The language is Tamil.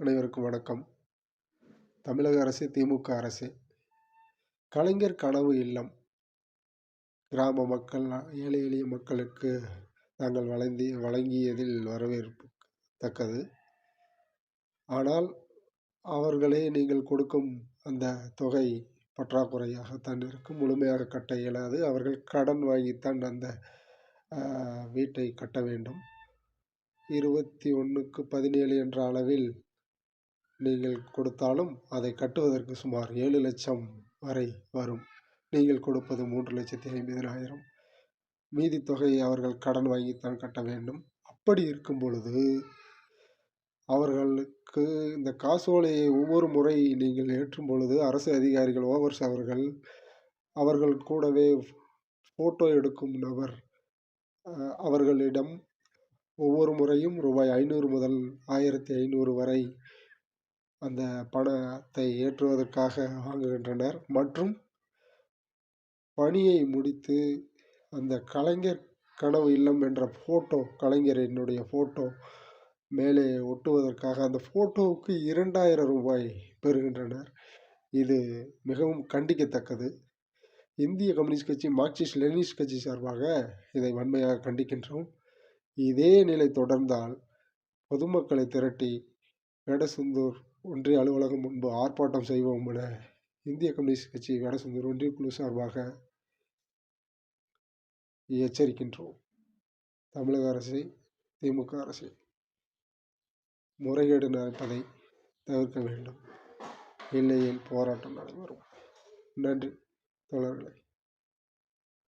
அனைவருக்கும் வணக்கம். தமிழக அரசு திமுக அரசு கலைஞர் கனவு இல்லம். கிராம மக்கள் ஏழை எளிய மக்களுக்கு நாங்கள் வழங்கி வழங்கியதில் வரவேற்பு தக்கது ஆனால் அவர்களே நீங்கள் கொடுக்கும் அந்த தொகை பற்றாக்குறையாகத்தான் இருக்கும். முழுமையாக கட்ட இயலாது. அவர்கள் கடன் வாங்கித்தான் அந்த வீட்டை கட்ட வேண்டும். இருபத்தி ஒன்றுக்கு பதினேழு என்ற அளவில் நீங்கள் கொடுத்தாலும் அதை கட்டுவதற்கு சுமார் ஏழு லட்சம் வரை வரும். நீங்கள் கொடுப்பது மூன்று லட்சத்தி ஐம்பதினாயிரம். மீதி தொகையை அவர்கள் கடன் வாங்கித்தான் கட்ட வேண்டும். அப்படி இருக்கும் பொழுது அவர்களுக்கு இந்த காசோலையை ஒவ்வொரு முறை நீங்கள் ஏற்றும் பொழுது அரசு அதிகாரிகள் ஓவர்ஸ் அவர்கள் அவர்கள் கூடவே ஃபோட்டோ எடுக்கும் நபர் அவர்களிடம் ஒவ்வொரு முறையும் ரூபாய் ஐநூறு முதல் ஆயிரத்தி ஐநூறு வரை அந்த பணத்தை ஏற்றுவதற்காக வாங்குகின்றனர். மற்றும் பணியை முடித்து அந்த கலைஞர் கனவு இல்லம் என்ற ஃபோட்டோ கலைஞரினுடைய ஃபோட்டோ மேலே ஒட்டுவதற்காக அந்த ஃபோட்டோவுக்கு இரண்டாயிரம் ரூபாய் பெறுகின்றனர். இது மிகவும் கண்டிக்கத்தக்கது. இந்திய கம்யூனிஸ்ட் கட்சி மார்க்சிஸ்ட் லெனினிஸ்ட் கட்சி சார்பாக இதை வன்மையாக கண்டிக்கின்றோம். இதே நிலை தொடர்ந்தால் பொதுமக்களை திரட்டி வேடசுந்தூர் ஒன்றிய அலுவலகம் முன்பு ஆர்ப்பாட்டம் செய்வோம் என இந்திய கம்யூனிஸ்ட் கட்சி வேடசுந்தூர் ஒன்றிய குழு சார்பாக எச்சரிக்கின்றோம். தமிழக அரசை திமுக அரசை முறைகேடு நடப்பதை தவிர்க்க வேண்டும். இல்லையில் போராட்டம் நடைபெறும் நன்றி. தோழர்களே.